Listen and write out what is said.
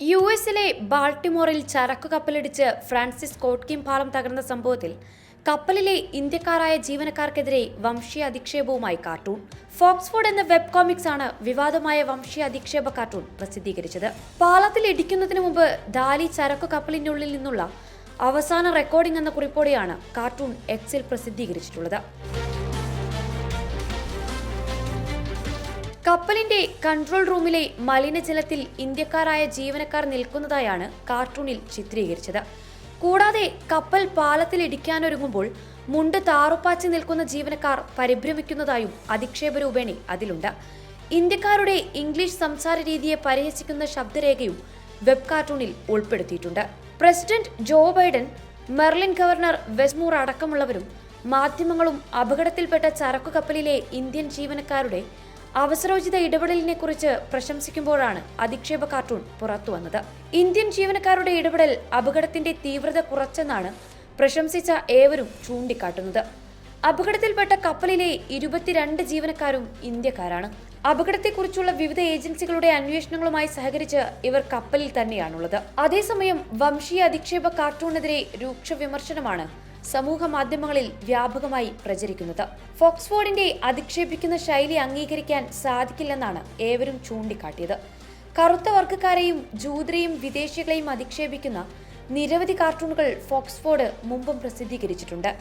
U എസിലെ ബാൾട്ടിമോറിൽ ചരക്കു കപ്പലിടിച്ച് Francis കോട്ട്കിം പാലം തകർന്ന സംഭവത്തിൽ കപ്പലിലെ ഇന്ത്യക്കാരായ ജീവനക്കാർക്കെതിരെ വംശീയ അധിക്ഷേപവുമായി കാർട്ടൂൺ. ഫോക്സ്ഫോർഡ് എന്ന വെബ് കോമിക്സ് ആണ് വിവാദമായ വംശീയ അധിക്ഷേപ കാർട്ടൂൺ പ്രസിദ്ധീകരിച്ചത്. പാലത്തിൽ ഇടിക്കുന്നതിന് മുമ്പ് ദാലി ചരക്കു കപ്പലിന്റെ ഉള്ളിൽ നിന്നുള്ള അവസാന റെക്കോർഡിംഗ് എന്ന കുറിപ്പോടെയാണ് കാർട്ടൂൺ എക്സിൽ പ്രസിദ്ധീകരിച്ചിട്ടുള്ളത്. കപ്പലിന്റെ കൺട്രോൾ റൂമിലെ മലിനജലത്തിൽ ഇന്ത്യക്കാരായ ജീവനക്കാർ നിൽക്കുന്നതായാണ് കാർട്ടൂണിൽ ചിത്രീകരിച്ചത്. കൂടാതെ കപ്പൽ പാലത്തിൽ ഇടിക്കാനൊരുങ്ങുമ്പോൾ മുണ്ട് താറുപ്പാച്ച് നിൽക്കുന്ന ജീവനക്കാർ പരിഭ്രമിക്കുന്നതായും അധിക്ഷേപ രൂപേണി അതിലുണ്ട്. ഇന്ത്യക്കാരുടെ ഇംഗ്ലീഷ് സംസാര രീതിയെ പരിഹസിക്കുന്ന ശബ്ദരേഖയും വെബ് കാർട്ടൂണിൽ ഉൾപ്പെടുത്തിയിട്ടുണ്ട്. President Joe Biden Maryland governor Wes Moore അടക്കമുള്ളവരും മാധ്യമങ്ങളും അപകടത്തിൽപ്പെട്ട ചരക്കു കപ്പലിലെ ഇന്ത്യൻ ജീവനക്കാരുടെ അവസരോചിത ഇടപെടലിനെ കുറിച്ച് പ്രശംസിക്കുമ്പോഴാണ് അധിക്ഷേപ കാർട്ടൂൺ പുറത്തുവന്നത് ഇന്ത്യൻ ജീവനക്കാരുടെ ഇടപെടൽ അപകടത്തിന്റെ തീവ്രത കുറച്ചെന്നാണ് പ്രശംസിച്ച ഏവരും ചൂണ്ടിക്കാട്ടുന്നത്. അപകടത്തിൽപ്പെട്ട കപ്പലിലെ ഇരുപത്തിരണ്ട് ജീവനക്കാരും ഇന്ത്യക്കാരാണ്. അപകടത്തെക്കുറിച്ചുള്ള വിവിധ ഏജൻസികളുടെ അന്വേഷണങ്ങളുമായി സഹകരിച്ച് ഇവർ കപ്പലിൽ തന്നെയാണുള്ളത്. അതേസമയം വംശീയ അധിക്ഷേപ കാർട്ടൂണിനെതിരെ രൂക്ഷ വിമർശനമാണ് സമൂഹ മാധ്യമങ്ങളിൽ വ്യാപകമായി പ്രചരിക്കുന്നത്. ഫോക്സ്ഫോർഡിന്റെ അധിക്ഷേപിക്കുന്ന ശൈലി അംഗീകരിക്കാൻ സാധിക്കില്ലെന്നാണ് ഏവരും ചൂണ്ടിക്കാട്ടിയത്. കറുത്ത വർഗക്കാരെയും ജൂതരെയും വിദേശികളെയും അധിക്ഷേപിക്കുന്ന നിരവധി കാർട്ടൂണുകൾ ഫോക്സ്ഫോർഡ് മുമ്പും പ്രസിദ്ധീകരിച്ചിട്ടുണ്ട്.